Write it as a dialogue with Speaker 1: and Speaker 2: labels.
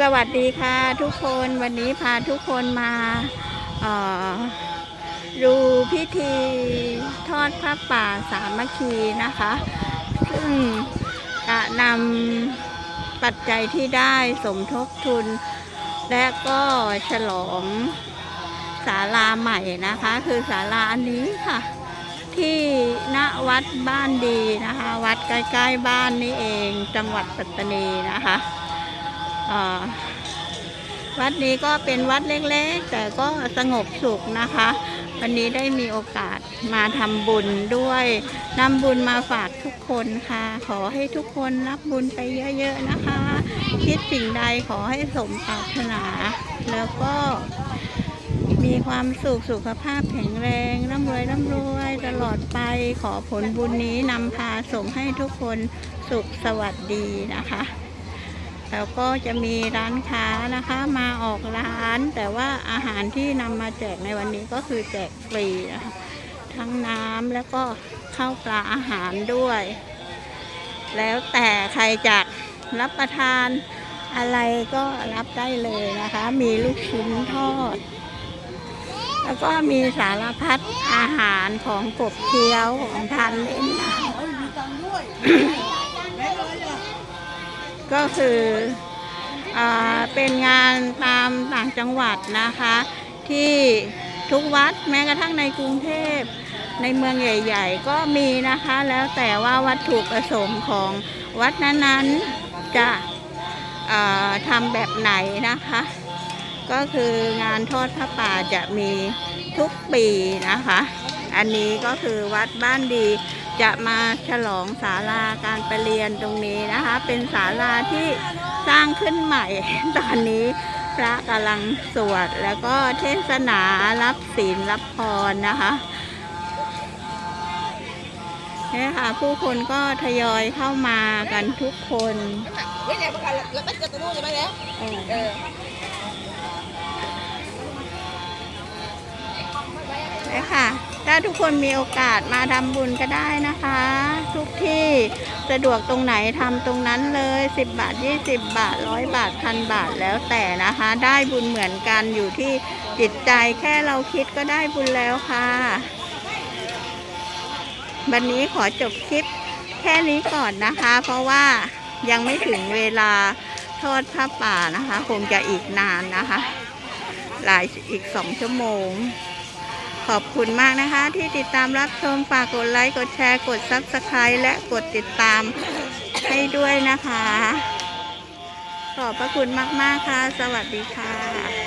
Speaker 1: สวัสดีค่ะทุกคนวันนี้พาทุกคนมาดูพิธีทอดพระป่าสามัคคีนะคะ ซึ่งจะนำปัจจัยที่ได้สมทบทุน และก็ฉลองศาลาใหม่นะคะ คือศาลาอันนี้ค่ะ ที่ณวัดบ้านดีนะคะ วัดใกล้ๆบ้านนี่เองจังหวัดปัตตานีนะคะ วัดนี้ก็เป็นวัดเล็กๆ แต่ก็สงบสุขนะคะ วันนี้ได้มีโอกาสมาทำบุญด้วยนำบุญมาฝากทุกคนค่ะ ขอให้ทุกคนรับบุญไปเยอะๆนะคะ คิดสิ่งใดขอให้สมปรารถนา แล้วก็มีความสุขสุขภาพแข็งแรงร่ำรวยร่ำรวยตลอดไปขอผลบุญนี้นำพาส่งให้ทุกคนสุขสวัสดีนะคะ แล้วก็จะมีร้านค้านะคะมาออกร้าน แต่ว่าอาหารที่นำมาแจกในวันนี้ก็คือแจกฟรีนะคะทั้งน้ำแล้วก็ข้าวปลาอาหารด้วย แล้วแต่ใครจะรับประทานอะไรก็รับได้เลยนะคะ มีลูกชิ้นทอด แล้วก็มีสารพัดอาหารของกบเคี้ยวของทานเล่นนะคะ ก็คืออเป็นงานตามต่างจังหวัดนะคะ ที่ทุกวัดแม้กระทั่งในกรุงเทพในเมืองใหญ่ ๆ ก็มีนะคะ แล้วแต่ว่าวัตถุประสงค์ของวัดนั้นๆจะทำแบบไหนนะคะ ก็คืองานทอดพระป่าจะมีทุกปีนะคะ อันนี้ก็คือวัดบ้านดี จะมาฉลองศาลาการประเรียนตรงนี้นะคะ เป็นศาลาที่สร้างขึ้นใหม่ ตอนนี้พระกำลังสวดแล้วก็เทศนารับศีลรับพรนะคะเนี่ยค่ะ ผู้คนก็ทยอยเข้ามากันทุกคน
Speaker 2: Với này bắt là bắt cho tụi nó vậy mấy đấy.
Speaker 1: เออ
Speaker 2: Ừ.
Speaker 1: เลยค่ะาทุกคนมีโอกาสมาทำบุญก็ได้นะคะ ทุกที่สะดวกตรงไหนทำตรงนั้นเลย 10 บาท 20 บาทร้อยบาทพันบาทแล้วแต่นะคะ ได้บุญเหมือนกันอยู่ที่จิตใจแค่เราคิดก็ได้บุญแล้วค่ะวันนี้ขอจบคลิปแค่นี้ก่อนนะคะ เพราะว่ายังไม่ถึงเวลาทอดผ้าป่านะคะ คงจะอีกนานนะคะ หลายอีกสองชั่วโมง ขอบคุณมากนะคะ ที่ติดตามรับชมฝากกดไลค์กดแชร์กด Subscribe และกดติดตามให้ด้วยนะคะ ขอบพระคุณมาก ๆ ค่ะ สวัสดีค่ะ